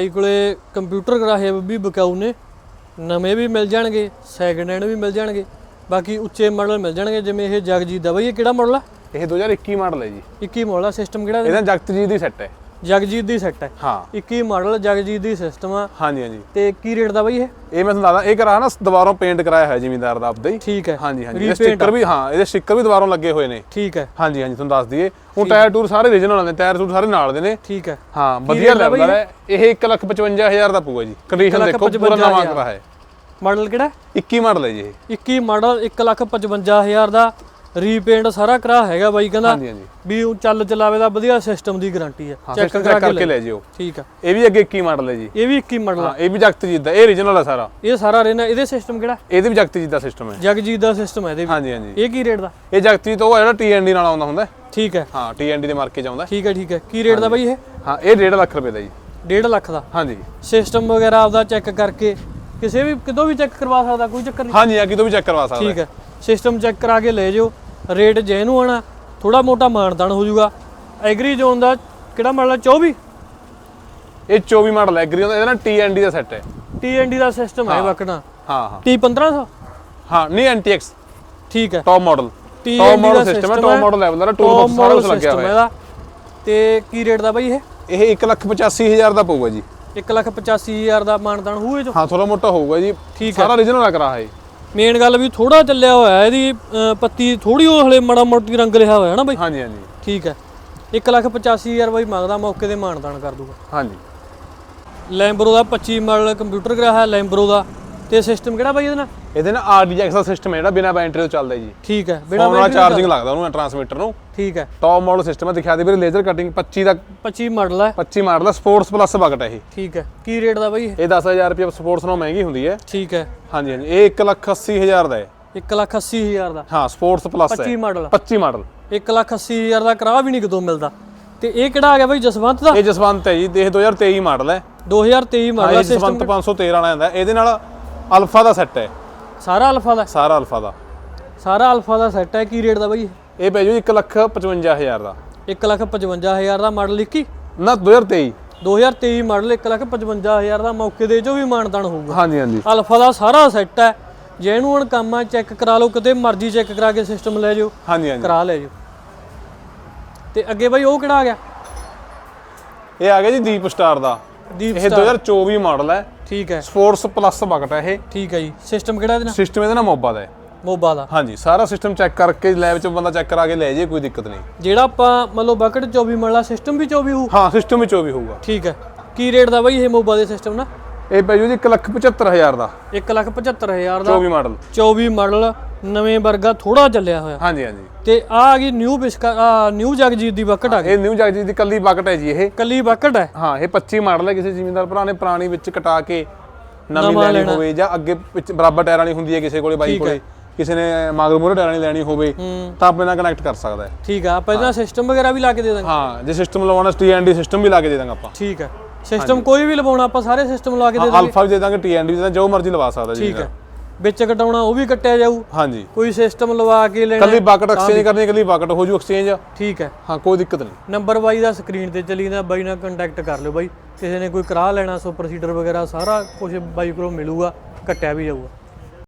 ਬਾਈ ਕੋਲੇ ਕੰਪਿਊਟਰ ਕਰਾਹੇ ਵੀ ਵਿਕਾਊ ਨੇ ਨਵੇਂ ਵੀ ਮਿਲ ਜਾਣਗੇ ਸੈਕਿੰਡ ਹੈਂਡ ਵੀ ਮਿਲ ਜਾਣਗੇ ਬਾਕੀ ਉੱਚੇ ਮਾਡਲ ਮਿਲ ਜਾਣਗੇ ਜਿਵੇਂ ਇਹ ਜਗਜੀਤ ਦਾ ਬਾਈ ਇਹ ਕਿਹੜਾ ਮਾਡਲ ਆ? ਇਹ 2021 ਮਾਡਲ ਹੈ ਜੀ। 21 ਮਾਡਲ ਆ ਸਿਸਟਮ ਕਿਹੜਾ ਇਹਦਾ? ਇਹਦਾ ਜਗਤ ਜੀ ਦੀ ਸੈੱਟ ਹੈ। ਜਗਜੀਤ ਦੀ ਸੈੱਟ ਹੈ। ਹਾਂ। 21 ਮਾਡਲ ਜਗਜੀਤ ਦੀ ਸਿਸਟਮ ਆ। ਹਾਂਜੀ ਹਾਂਜੀ। ਤੇ ਕੀ ਰੇਟ ਦਾ ਬਾਈ ਇਹ? ਇਹ ਮੈਂ ਤੁਹਾਨੂੰ ਦੱਸਦਾ ਇਹ ਕਰਾ ਨਾ ਦੁਬਾਰਾ ਪੇਂਟ ਕਰਾਇਆ ਹੋਇਆ ਜ਼ਿਮੀਂਦਾਰ ਦਾ ਆਪਦਾ ਹੀ। ਠੀਕ ਹੈ। ਹਾਂਜੀ ਹਾਂਜੀ। ਇਹ ਸਟicker ਵੀ ਹਾਂ ਇਹਦੇ ਸਟicker ਵੀ ਦੁਬਾਰਾ ਲੱਗੇ ਹੋਏ ਨੇ। ਠੀਕ ਹੈ। ਹਾਂਜੀ ਹਾਂਜੀ ਤੁਹਾਨੂੰ ਦੱਸ ਦਈਏ। ਉਹ ਟਾਇਰ ਟੂਰ ਸਾਰੇ ਰੀਜਨਲ ਨੇ ਟਾਇਰ ਟੂਰ ਸਾਰੇ ਨਾਲ ਦੇ ਨੇ। ਠੀਕ ਹੈ। ਹਾਂ ਵਧੀਆ ਲੈਵਲ ਹੈ ਇਹ? 155000 ਦਾ ਪਊਗਾ ਜੀ। ਕੰਡੀਸ਼ਨ ਦੇਖੋ ਪੂਰਾ ਨਵਾਂ ਕਰਾ ਹੈ ਮਾਡਲ ਕਿਹੜਾ? 21 ਮਾਡਲ ਹੈ ਜੀ ਇਹ। 21 ਮਾਡਲ 155000 ਦਾ। ਰੀਪੇਂਟ ਸਾਰਾ ਕਰਾ ਹੈਗਾ ਬਾਈ ਕਹਿੰਦਾ ਹਾਂਜੀ ਹਾਂਜੀ। ਵੀ ਉਹ ਚੱਲ ਚਲਾਵੇ ਦਾ ਵਧੀਆ ਸਿਸਟਮ ਦੀ ਗਾਰੰਟੀ ਹੈ। ਚੈੱਕ ਕਰਕੇ ਲੈ ਜਿਓ। ਠੀਕ ਆ। ਇਹ ਵੀ ਅੱਗੇ 21 ਮਾਡਲ ਹੈ ਜੀ। ਇਹ ਵੀ 21 ਮਾਡਲ ਆ। ਹਾਂ ਇਹ ਵੀ ਜਗਤ ਜੀ ਦਾ ਇਹ ਰੀਜਨਲ ਹੈ ਸਾਰਾ। ਇਹ ਸਾਰਾ ਰਹਿਣਾ ਇਹਦੇ ਸਿਸਟਮ ਕਿਹੜਾ? ਇਹਦੇ ਵੀ ਜਗਤ ਜੀ ਦਾ ਸਿਸਟਮ ਹੈ। ਜਗਜੀਤ ਦਾ ਸਿਸਟਮ ਹੈ ਇਹਦੇ ਵੀ। ਹਾਂਜੀ ਹਾਂਜੀ। ਇਹ ਕੀ ਰੇਟ ਦਾ? ਇਹ ਜਗਤ ਜੀ ਤੋਂ ਉਹ ਜਿਹੜਾ TND ਨਾਲ ਆਉਂਦਾ ਹੁੰਦਾ। ਠੀਕ ਹੈ। ਹਾਂ TND ਦੇ ਮਾਰਕੇ ਹੈ। ਠੀਕ ਹੈ ਠੀਕ ਹੈ। ਕੀ ਰੇਟ ਦਾ ਬਾਈ ਇਹ? ਹਾਂ ਇਹ 1.5 ਲੱਖ ਰੁਪਏ ਦਾ ਜੀ। 1.5 ਲੱਖ ਦਾ? ਹਾਂਜੀ। ਸਿਸਟਮ ਵਗੈਰਾ ਆਪਦਾ ਚੈੱਕ ਕਰਕੇ ਕਿਸੇ ਵੀ ਕਿਤੋਂ ਵੀ ਚੈੱਕ ਕਰਵਾ ਸਕਦਾ ਕੋਈ ਚੱਕਰ ਨਹੀਂ। ਹਾਂਜੀ ਆ ਕਿਤੋਂ ਵੀ ਚੈੱਕ ਕਰਵਾ ਸਕਦਾ ਠੀਕ ਹੈ। ਸਿਸਟਮ ਚੈੱਕ ਕਰਾ ਕੇ ਲੈ ਜਿਓ। ਰੇਟ ਜੈਨੂ ਆਣਾ ਥੋੜਾ ਮੋਟਾ ਮਾਨਦਾਨ ਹੋ ਜਾਊਗਾ। ਐਗਰੀ ਜ਼ੋਨ ਦਾ ਕਿਹੜਾ ਮਾਡਲ 24 ਇਹ 24 ਮਾਡਲ ਐਗਰੀ ਹੁੰਦਾ ਇਹਦਾ ਨਾ TND ਦਾ ਸੈੱਟ ਹੈ। TND ਦਾ ਸਿਸਟਮ ਹੈ ਵਕਣਾ ਹਾਂ ਹਾਂ। T 1500 ਹਾਂ ਨਹੀਂ NTX ਠੀਕ ਹੈ। Top model top model system ਹੈ ਟੌਪ। ਮਾਡਲ ਲੈਵਲ ਦਾ ਟੂਲ ਬਾਕਸ ਸਾਰਾ ਕੁਝ ਲੱਗਿਆ ਹੋਇਆ ਹੈ। ਤੇ ਕੀ ਰੇਟ ਦਾ ਬਾਈ ਇਹ? ਇਹ 185000 ਦਾ ਪਊਗਾ ਜੀ। 185000 ਦਾ ਮਾਨਦਾਨ ਹੋਊ ਇਹ ਚੋਂ? ਹਾਂ ਥੋੜਾ ਮੋਟਾ ਹੋਊਗਾ ਜੀ। ਠੀਕ ਹੈ। ਸਾਰਾ ਰੀਜਨਲ ਦਾ ਕਰਾ ਹੈ ਮੇਨ ਗੱਲ ਵੀ ਥੋੜਾ ਚੱਲਿਆ ਹੋਇਆ ਹੈ, ਇਹਦੀ ਪੱਤੀ ਥੋੜੀ ਉਹ ਹਲੇ ਮਾੜਾ ਮੋਟੀ ਰੰਗ ਲਿਆ ਹੋਇਆ ਹੈ ਨਾ ਬਾਈ? ਹਾਂਜੀ ਹਾਂਜੀ। ਠੀਕ ਹੈ। 185000 ਬਾਈ ਮੰਗਦਾ ਮੌਕੇ ਤੇ ਮਾਨਦਾਨ ਕਰ ਦੂਗਾ। ਹਾਂਜੀ। ਲੈਂਬਰੋ ਦਾ 25 ਮਾਡਲ ਕੰਪਿਊਟਰ ਕਰਾਇਆ ਲੈਂਬਰੋ ਦਾ। ਤੇ ਸਿਸਟਮ ਕਿਹੜਾ ਬਾਈ ਇਹਦੇ ਨਾਲ? ਇਹਦੇ ਨਾਲ RDX ਦਾ ਸਿਸਟਮ ਹੈ ਜਿਹੜਾ ਬਿਨਾ ਬੈਟਰੀ ਤੋਂ ਚੱਲਦਾ ਜੀ। ਠੀਕ ਹੈ ਬਿਨਾ ਫੋਨ ਨਾਲ ਚਾਰਜਿੰਗ ਲੱਗਦਾ ਉਹਨੂੰ ਟਰਾਂਸਮਿਟਰ ਨੂੰ। ਠੀਕ ਹੈ। ਟੌਪ ਮਾਡਲ ਸਿਸਟਮ ਹੈ ਦਿਖਾ ਦੇ ਵੀਰੇ ਲੇਜ਼ਰ ਕਟਿੰਗ 25 ਦਾ 25 ਮਾਡਲ ਹੈ। 25 ਮਾਡਲ ਦਾ ਸਪੋਰਟਸ ਪਲੱਸ ਬਕਟ ਹੈ ਇਹ। ਠੀਕ ਹੈ ਕੀ ਰੇਟ ਦਾ ਬਾਈ ਇਹ? ਇਹ 10000 ਰੁਪਏ ਸਪੋਰਟਸ ਨਾਲੋਂ ਮਹਿੰਗੀ ਹੁੰਦੀ ਹੈ। ਠੀਕ ਹੈ। ਹਾਂਜੀ ਹਾਂਜੀ ਇਹ 180000 ਦਾ ਹੈ। 180000 ਦਾ। ਹਾਂ ਸਪੋਰਟਸ ਪਲੱਸ ਹੈ। 25 ਮਾਡਲ 25 ਮਾਡਲ 180000 ਦਾ ਕਰਾ ਵੀ ਨਹੀਂ ਕਿਤੋਂ ਮਿਲਦਾ। ਤੇ ਇਹ ਕਿਹੜਾ ਆ ਗਿਆ ਬਾਈ ਜਸਵੰਤ ਦਾ? ਇਹ ਜਸਵੰਤ ਹੈ ਜੀ ਦੇਖ 2023 ਮਾਡਲ ਹੈ। 2023 ਮਾਡਲ ਹਾਂ ਜਸਵੰਤ 513 ਵਾਲਾ ਆਂਦਾ ਇਹਦੇ ਨਾਲ ਅਲਫਾ ਦਾ ਸੈੱਟ ਹੈ। ਸਾਰਾ ਅਲਫਾ ਦਾ? ਸਾਰਾ ਅਲਫਾ ਦਾ। ਸਾਰਾ ਅਲਫਾ ਦਾ ਸੈੱਟ ਹੈ ਕੀ ਰੇਟ ਦਾ ਬਾਈ ਇਹ? ਪੈ ਜੂ 155000 ਦਾ। 155000 ਦਾ ਮਾਡਲ 21 ਨਾ 2023 2023 ਮਾਡਲ 155000 ਦਾ ਮੌਕੇ ਦੇ ਜੋ ਵੀ ਮਾਨਦਾਨ ਹੋਊਗਾ। ਹਾਂਜੀ ਹਾਂਜੀ। ਅਲਫਾ ਦਾ ਸਾਰਾ ਸੈੱਟ ਹੈ ਜੇ ਇਹਨੂੰ ਹੁਣ ਕੰਮ ਆ ਚੈੱਕ ਕਰਾ ਲਓ ਕਿਤੇ ਮਰਜ਼ੀ ਚੈੱਕ ਕਰਾ ਕੇ ਸਿਸਟਮ ਲੈ ਜਾਓ ਹਾਂਜੀ ਹਾਂਜੀ। ਕਰਾ ਲੈ ਜਾਓ ਤੇ ਅੱਗੇ ਬਾਈ ਉਹ ਕਿਹੜਾ ਆ ਗਿਆ? ਇਹ ਆ ਗਿਆ ਜੀ ਦੀਪ ਸਟਾਰ ਦਾ। ਦੀਪ ਇਹ 2024 ਮਾਡਲ ਹੈ। ਠੀਕ ਹੈ। ਸਪੋਰਟਸ ਪਲੱਸ ਬਕਟ ਹੈ ਇਹ। ਠੀਕ ਹੈ ਜੀ। ਸਿਸਟਮ ਕਿਹੜਾ ਇਹਦੇ? ਸਿਸਟਮ ਇਹਦੇ ਮੋਬਾ ਦਾ ਹੈ। ਮੋਬਾ ਦਾ ਹਾਂਜੀ ਸਾਰਾ ਸਿਸਟਮ ਚੈੱਕ ਕਰਕੇ ਲੈਬ 'ਚ ਬੰਦਾ ਚੈੱਕ ਕਰਾ ਕੇ ਲੈ ਜੇ ਕੋਈ ਦਿੱਕਤ ਨਹੀਂ। ਜਿਹੜਾ ਆਪਾਂ ਮੰਨ ਲਓ ਬਕਟ 24 ਮਰਲਾ ਸਿਸਟਮ ਵੀ 24 ਹੋਊ? ਹਾਂ ਸਿਸਟਮ ਵੀ 24 ਹੋਊਗਾ। ਠੀਕ ਹੈ। ਕੀ ਰੇਟ ਦਾ ਬਾਈ ਇਹ ਮੋਬਾ ਦੇ ਸਿਸਟਮ ਨਾ ਇਹ ਪੈ ਜੂ ਜੀ 175000 ਦਾ। 175000 ਦਾ। 24 ਮਾਡਲ। 24 ਮਾਡਲ ਨਵੇਂ ਵਰਗਾ ਥੋੜਾ ਚੱਲਿਆ ਹੋਇਆ। ਹਾਂਜੀ ਹਾਂਜੀ। ਤੇ ਆ ਆ ਗਈ ਨਿਊ ਬਿਸਕਾ ਨਿਊ ਜਗਜੀਤ ਦੀ ਬਕਟ ਆ ਗਈ। ਇਹ ਨਿਊ ਜਗਜੀਤ ਦੀ ਕੱਲੀ ਬਕਟ ਹੈ ਜੀ ਇਹ। ਕੱਲੀ ਬਕਟ ਹੈ? ਹਾਂ ਇਹ 25 ਮਾਡਲ ਹੈ ਕਿਸੇ ਜ਼ਿਮੀਂਦਾਰ ਭਰਾ ਨੇ ਪੁਰਾਣੀ ਵਿੱਚ ਕਟਾ ਕੇ ਨਵੀਂ ਲੈਣੀ। ਹੋਵੇ ਜਾਂ ਅੱਗੇ ਬਰਾਬਰ ਟਾਇਰਾਂ ਵਾਲੀ ਹੁੰਦੀ ਹੈ ਕਿਸੇ ਕੋਲੇ ਬਾਈ ਕੋਲੇ। ਕਿਸੇ ਨੇ ਮਾਗਰ ਮੂਹਰੇ ਟਾਇਰਾਂ ਵਾਲੀ ਲੈਣੀ ਹੋਵੇ ਤਾਂ ਆਪਣੇ ਨਾਲ ਕਨੈਕਟ ਕਰ ਸਕਦਾ ਹੈ। ਠੀਕ ਆ ਆਪਾਂ ਇਹਦਾ ਸਿਸਟਮ ਵਗੈਰਾ ਵੀ ਲਾ ਕੇ ਦੇ ਦਾਂਗੇ। ਹਾਂ ਜੇ ਸਿਸਟਮ ਲਵਾਉਣਾ TND ਸਿਸਟਮ ਵੀ ਲਾ ਕੇ ਦੇ ਦਾਂਗੇ ਆਪਾਂ। ਠੀਕ ਹੈ ਸਿਸਟਮ ਕੋਈ ਵੀ ਲਵਾਉਣਾ ਆਪਾਂ ਸਾਰੇ ਸਿਸਟਮ ਲਾ ਕੇ ਦੇ ਦਾਂਗੇ। ਅਲਫਾ ਵੀ ਦੇ ਦਾਂਗੇ ਵੀ ਦੇ ਦਾਂਗੇ ਜੋ ਮਰਜ਼ੀ ਲਵਾ ਸਕਦਾ ਜੀ ਠੀਕ ਹੈ ਵਿੱਚ ਕਟਾਉਣਾ ਉਹ ਵੀ ਕੱਟਿਆ ਜਾਊ। ਹਾਂਜੀ। ਕੋਈ ਸਿਸਟਮ ਲਵਾ ਕੇ ਲੈਣਾ ਕੱਲੀ ਬਕਟ ਐਕਸਚੇਂਜ ਕਰਨੀ ਕੱਲੀ ਬਕਟ ਹੋ ਜੂ ਐਕਸਚੇਂਜ ਠੀਕ ਹੈ ਹਾਂ ਕੋਈ ਦਿੱਕਤ ਨਹੀਂ। ਨੰਬਰ ਬਾਈ ਦਾ ਸਕਰੀਨ ਤੇ ਚੱਲੀ ਜਾਂਦਾ ਬਾਈ ਨਾਲ ਕੰਟੈਕਟ ਕਰ ਲਿਓ ਬਾਈ। ਕਿਸੇ ਨੇ ਕੋਈ ਕਰਾ ਲੈਣਾ ਸੁਪਰ ਸੀਡਰ ਵਗੈਰਾ ਸਾਰਾ ਕੁਝ ਬਾਈ ਕੋਲੋਂ ਮਿਲੂਗਾ ਕੱਟਿਆ ਵੀ ਜਾਊਗਾ।